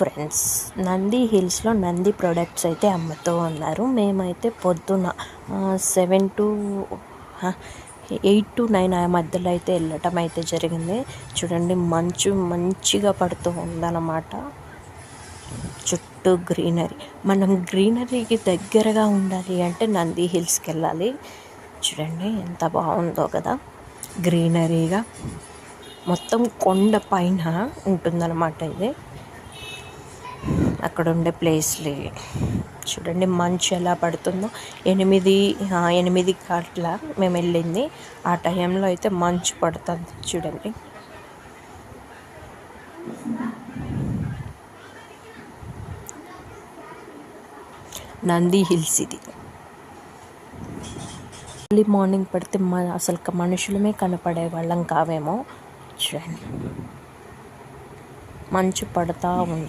Friends Nandi హిల్స్లో Nandi products అయితే అమ్ముతూ ఉన్నారు. మేమైతే పొద్దున seven to eight to nine ఆ మధ్యలో అయితే వెళ్ళటం అయితే జరిగింది. చూడండి మంచు మంచిగా పడుతూ ఉందన్నమాట. చుట్టూ గ్రీనరీ మనం గ్రీనరీకి దగ్గరగా ఉండాలి అంటే నంది హిల్స్కి వెళ్ళాలి. చూడండి ఎంత బాగుందో కదా. గ్రీనరీగా మొత్తం కొండ పైన ఉంటుందన్నమాట ఇది. అక్కడ ఉండే ప్లేస్లు. ఇవి. చూడండి మంచు ఎలా పడుతుందో. ఎనిమిది ఎనిమిది అట్ల మేము వెళ్ళింది. ఆ టైంలో అయితే మంచు పడుతుంది. చూడండి. నంది హిల్స్ ఇది. ఎర్లీ మార్నింగ్ పడితే మన అసలు మనుషులమే కనపడే వాళ్ళం కావేమో. చూడండి. మంచు పడతా ఉంది.